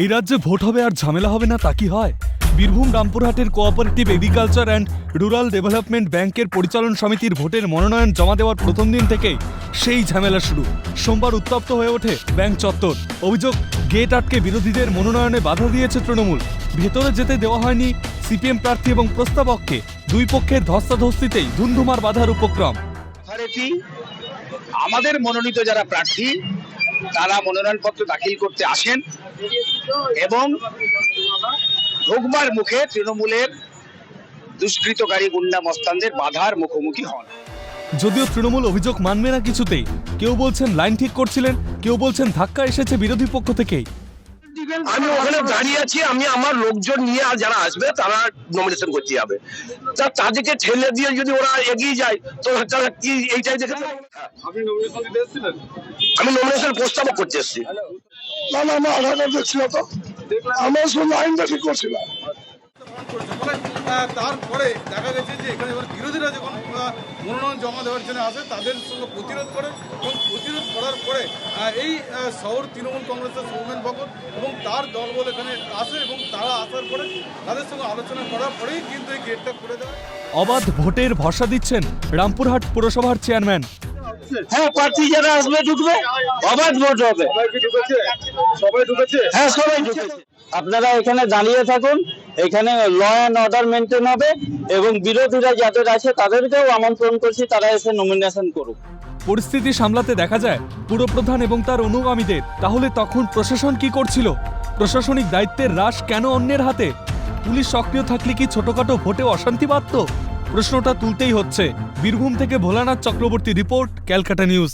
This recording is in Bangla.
এই রাজ্যে ভোট হবে আর ঝামেলা হবে না, তা কি হয়? Birbhum রামপুরহাটের cooperative agriculture and rural development ব্যাংকের পরিচালন সমিতির ভোটের মনোনয়ন জমা দেওয়ার প্রথম দিন থেকেই সেই ঝামেলা শুরু। সোমবার উত্তপ্ত হয়ে ওঠে ব্যাংক চত্বর। অভিযোগ, গেট আটকে বিরোধীদের মনোনয়নে বাধা দিয়েছে তৃণমূল। ভেতরে যেতে দেওয়া হয়নি সিপিএম প্রার্থী এবং প্রস্তাবককে। দুই পক্ষের ধস্তাধস্তিতেই ধুন্ধুমার বাধার উপক্রম। আমাদের মনোনীত যারা প্রার্থী তারা মনোনয়নপত্র দাখিল করতে আসেন এবং ঢোকবার মুখে তৃণমূলের দুষ্কৃতকারী গুন্ডা মস্তানদের বাধার মুখোমুখি হন। যদিও তৃণমূল অভিযোগ মানবে না কিছুতেই, কেউ বলছেন লাইন ঠিক করছিলেন, কেউ বলছেন ধাক্কা এসেছে বিরোধী পক্ষ থেকেই। আমি ওখানে দাঁড়িয়ে আছি আমি আমার লোকজন নিয়ে আর যারা আসবে তারা নমিনেশন করতে যাবে। তা তাদেরকে ঠেলে দিয়ে যদি ওরা এগিয়ে যায় তো তারা কি এইটাই দেখে আমি নমিনেশন প্রস্তাবও করতে এসেছি। না না আমার আধার কার্ড দেখছিল তো। আমরা শুধু লাইনটা ঠিক করছিলাম তারপরে দেখা গেছে যে এখানে বিরোধীরা যখন মনোনয়ন জমা দেওয়ার জন্য আসে তাদের সঙ্গে প্রতিরোধ করে এবং প্রতিরোধ করার পরে এই শহর তৃণমূল কংগ্রেসের সৌমেন ভগত এবং তার দলবল এখানে আসে এবং তারা আসার পরে তাদের সঙ্গে আলোচনা করার পরেই কিন্তু এই গেটটা খুলে হয়। অবাধ ভোটের ভরসা দিচ্ছেন রামপুরহাট পুরসভার চেয়ারম্যান। হ্যাঁ প্রার্থী যারা আসবে ঢুকবে। অবাধ ভোট হবে। সবাই ঢুকেছে? সবাই ঢুকেছে? হ্যাঁ সবাই ঢুকেছে। আপনারা এখানে দাঁড়িয়ে থাকুন। এখানে ল অ্যান্ড অর্ডার মেনটেন হবে এবং বিরোধীরা যাদের আছে তাদেরকেও আমন্ত্রণ করছি, তারা এসে নমিনেশন করুক। পরিস্থিতি সামলাতে দেখা যায়, পুরপ্রধান এবং তার অনুগামীদের। তাহলে তখন প্রশাসন কি করছিল? প্রশাসনিক দায়িত্বের হ্রাস কেন অন্যের হাতে? পুলিশ সক্রিয় থাকলে কি ছোটখাটো ভোটে অশান্তি বাড়ত? প্রশ্নটা তুলতেই হচ্ছে। বীরভূম থেকে Bholanath Chakraborty report, Calcutta news.